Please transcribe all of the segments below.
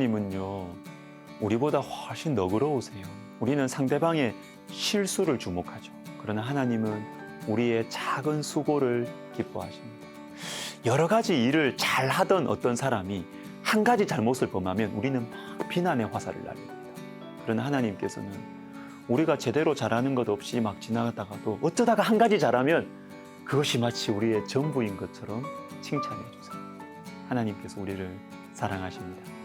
하나님은요, 우리보다 훨씬 너그러우세요. 우리는 상대방의 실수를 주목하죠. 그러나 하나님은 우리의 작은 수고를 기뻐하십니다. 여러 가지 일을 잘 하던 어떤 사람이 한 가지 잘못을 범하면 우리는 막 비난의 화살을 날립니다. 그러나 하나님께서는 우리가 제대로 잘하는 것 없이 막 지나가다가도 어쩌다가 한 가지 잘하면 그것이 마치 우리의 전부인 것처럼 칭찬해 주세요. 하나님께서 우리를 사랑하십니다.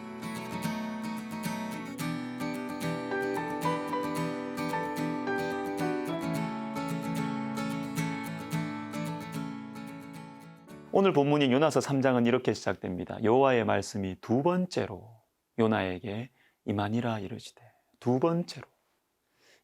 오늘 본문인 요나서 3장은 이렇게 시작됩니다. 여호와의 말씀이 두 번째로 요나에게 임하니라 이르시되 두 번째로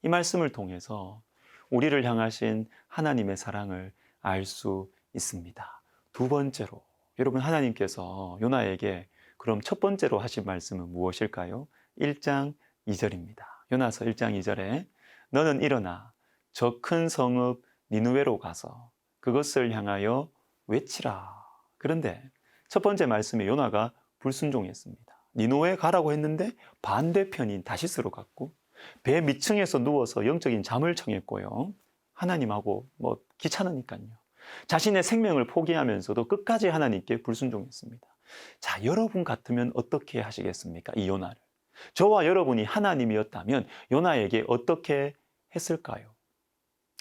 이 말씀을 통해서 우리를 향하신 하나님의 사랑을 알 수 있습니다. 두 번째로 여러분 하나님께서 요나에게 그럼 첫 번째로 하신 말씀은 무엇일까요? 1장 2절입니다. 요나서 1장 2절에 너는 일어나 저 큰 성읍 니누웨로 가서 그것을 향하여 외치라. 그런데 첫 번째 말씀에 요나가 불순종했습니다. 니노에 가라고 했는데 반대편인 다시스로 갔고 배 밑층에서 누워서 영적인 잠을 청했고요. 하나님하고 뭐 귀찮으니까요. 자신의 생명을 포기하면서도 끝까지 하나님께 불순종했습니다. 자, 여러분 같으면 어떻게 하시겠습니까? 이 요나를. 저와 여러분이 하나님이었다면 요나에게 어떻게 했을까요?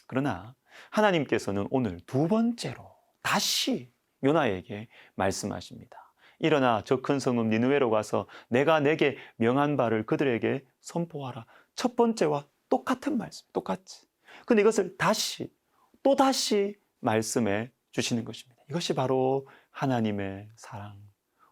그러나 하나님께서는 오늘 두 번째로 다시 요나에게 말씀하십니다. 일어나 저 큰 성읍 니누웨로 가서 내가 내게 명한 바를 그들에게 선포하라. 첫 번째와 똑같은 말씀, 똑같이. 근데 이것을 다시 또 다시 말씀해 주시는 것입니다. 이것이 바로 하나님의 사랑,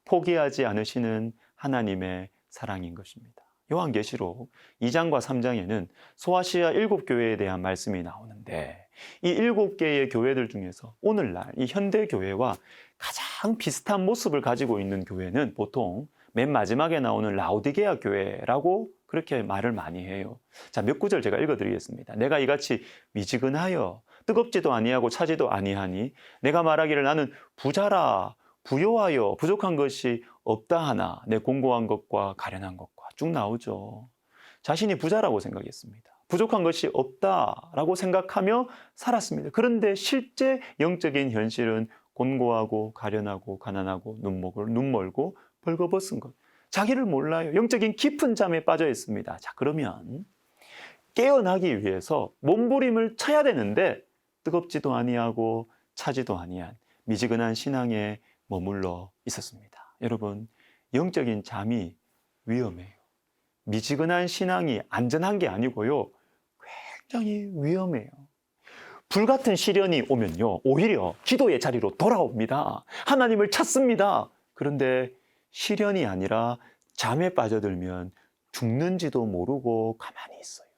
포기하지 않으시는 하나님의 사랑인 것입니다. 요한계시록 2장과 3장에는 소아시아 일곱 교회에 대한 말씀이 나오는데 이 일곱 개의 교회들 중에서 오늘날 이 현대 교회와 가장 비슷한 모습을 가지고 있는 교회는 보통 맨 마지막에 나오는 라우디게아 교회라고 그렇게 말을 많이 해요. 자, 몇 구절 제가 읽어 드리겠습니다. 내가 이같이 미지근하여 뜨겁지도 아니하고 차지도 아니하니 내가 말하기를 나는 부자라 부요하여 부족한 것이 없다 하나 내 공고한 것과 가련한 것과 쭉 나오죠. 자신이 부자라고 생각했습니다. 부족한 것이 없다라고 생각하며 살았습니다. 그런데 실제 영적인 현실은 곤고하고 가련하고 가난하고 눈목을 눈멀고 벌거벗은 것. 자기를 몰라요. 영적인 깊은 잠에 빠져 있습니다. 자, 그러면 깨어나기 위해서 몸부림을 쳐야 되는데 뜨겁지도 아니하고 차지도 아니한 미지근한 신앙에 머물러 있었습니다. 여러분, 영적인 잠이 위험해요. 미지근한 신앙이 안전한 게 아니고요. 굉장히 위험해요. 불같은 시련이 오면요. 오히려 기도의 자리로 돌아옵니다. 하나님을 찾습니다. 그런데 시련이 아니라 잠에 빠져들면 죽는지도 모르고 가만히 있어요.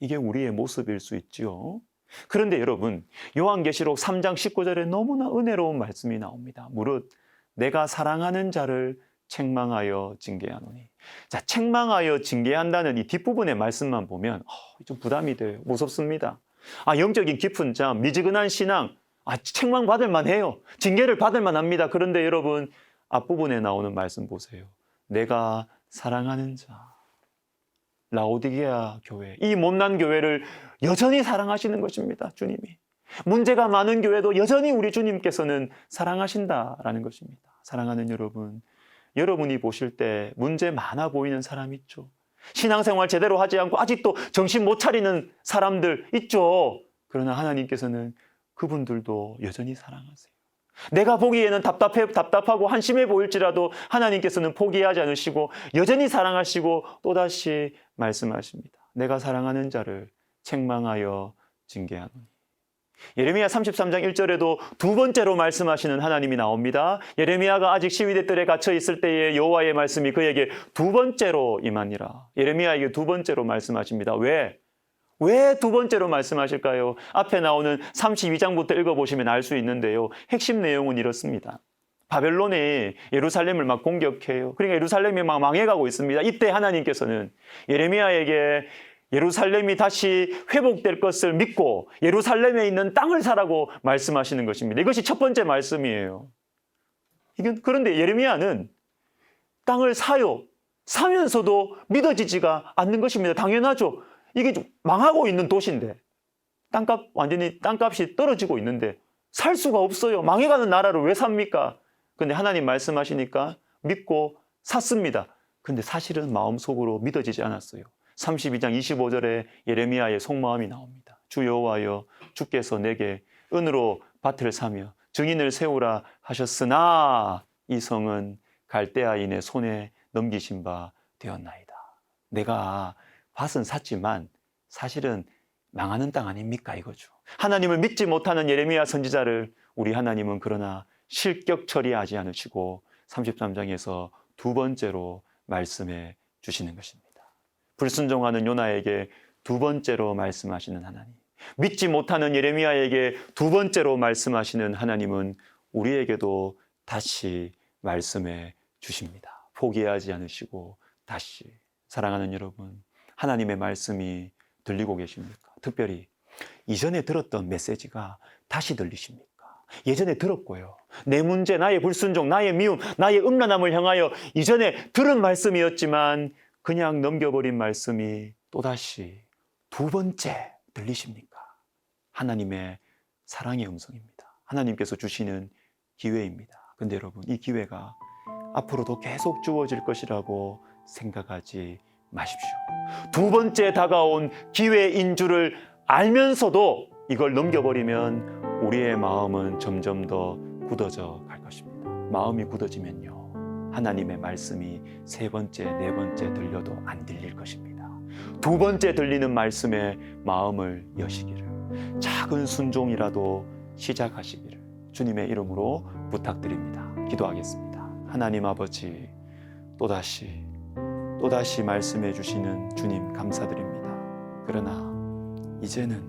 이게 우리의 모습일 수 있지요. 그런데 여러분, 요한계시록 3장 19절에 너무나 은혜로운 말씀이 나옵니다. 무릇 내가 사랑하는 자를 책망하여 징계하노니. 자, 책망하여 징계한다는 이 뒷부분의 말씀만 보면 어, 좀 부담이 돼요. 무섭습니다. 아, 영적인 깊은 잠, 미지근한 신앙, 아, 책망 받을 만해요. 징계를 받을 만합니다. 그런데 여러분, 앞부분에 나오는 말씀 보세요. 내가 사랑하는 자. 라오디게아 교회, 이 못난 교회를 여전히 사랑하시는 것입니다. 주님이. 문제가 많은 교회도 여전히 우리 주님께서는 사랑하신다라는 것입니다. 사랑하는 여러분, 여러분이 보실 때 문제 많아 보이는 사람 있죠. 신앙생활 제대로 하지 않고 아직도 정신 못 차리는 사람들 있죠. 그러나 하나님께서는 그분들도 여전히 사랑하세요. 내가 보기에는 답답해, 답답하고 한심해 보일지라도 하나님께서는 포기하지 않으시고 여전히 사랑하시고 또다시 말씀하십니다. 내가 사랑하는 자를 책망하여 징계하노니. 예레미야 33장 1절에도 두 번째로 말씀하시는 하나님이 나옵니다. 예레미야가 아직 시위대 뜰에 갇혀 있을 때에 여호와의 말씀이 그에게 두 번째로 임하니라. 예레미야에게 두 번째로 말씀하십니다. 왜? 왜 두 번째로 말씀하실까요? 앞에 나오는 32장부터 읽어보시면 알 수 있는데요. 핵심 내용은 이렇습니다. 바벨론이 예루살렘을 막 공격해요. 그러니까 예루살렘이 막 망해가고 있습니다. 이때 하나님께서는 예레미야에게 예루살렘이 다시 회복될 것을 믿고 예루살렘에 있는 땅을 사라고 말씀하시는 것입니다. 이것이 첫 번째 말씀이에요. 이건 그런데 예레미야는 땅을 사요. 사면서도 믿어지지가 않는 것입니다. 당연하죠. 이게 좀 망하고 있는 도시인데 땅값 완전히 땅값이 떨어지고 있는데 살 수가 없어요. 망해가는 나라를 왜 삽니까? 근데 하나님 말씀하시니까 믿고 샀습니다. 근데 사실은 마음속으로 믿어지지 않았어요. 32장 25절에 예레미야의 속마음이 나옵니다. 주 여호와여 주께서 내게 은으로 밭을 사며 증인을 세우라 하셨으나 이 성은 갈대아인의 손에 넘기신 바 되었나이다. 내가 밭은 샀지만 사실은 망하는 땅 아닙니까 이거죠. 하나님을 믿지 못하는 예레미야 선지자를 우리 하나님은 그러나 실격 처리하지 않으시고 33장에서 두 번째로 말씀해 주시는 것입니다. 불순종하는 요나에게 두 번째로 말씀하시는 하나님. 믿지 못하는 예레미야에게 두 번째로 말씀하시는 하나님은 우리에게도 다시 말씀해 주십니다. 포기하지 않으시고 다시 사랑하는 여러분, 하나님의 말씀이 들리고 계십니까? 특별히 이전에 들었던 메시지가 다시 들리십니까? 예전에 들었고요. 내 문제, 나의 불순종, 나의 미움, 나의 음란함을 향하여 이전에 들은 말씀이었지만 그냥 넘겨버린 말씀이 또다시 두 번째 들리십니까? 하나님의 사랑의 음성입니다. 하나님께서 주시는 기회입니다. 근데 여러분, 이 기회가 앞으로도 계속 주어질 것이라고 생각하지 마십시오. 두 번째 다가온 기회인 줄을 알면서도 이걸 넘겨버리면 우리의 마음은 점점 더 굳어져 갈 것입니다. 마음이 굳어지면요. 하나님의 말씀이 세 번째, 네 번째 들려도 안 들릴 것입니다. 두 번째 들리는 말씀에 마음을 여시기를 작은 순종이라도 시작하시기를 주님의 이름으로 부탁드립니다. 기도하겠습니다. 하나님 아버지 또다시 또다시 말씀해 주시는 주님 감사드립니다. 그러나 이제는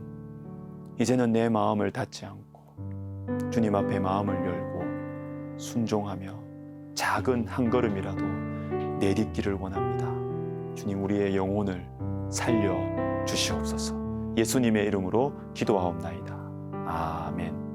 이제는 내 마음을 닫지 않고 주님 앞에 마음을 열고 순종하며 작은 한 걸음이라도 내딛기를 원합니다. 주님 우리의 영혼을 살려 주시옵소서. 예수님의 이름으로 기도하옵나이다. 아멘.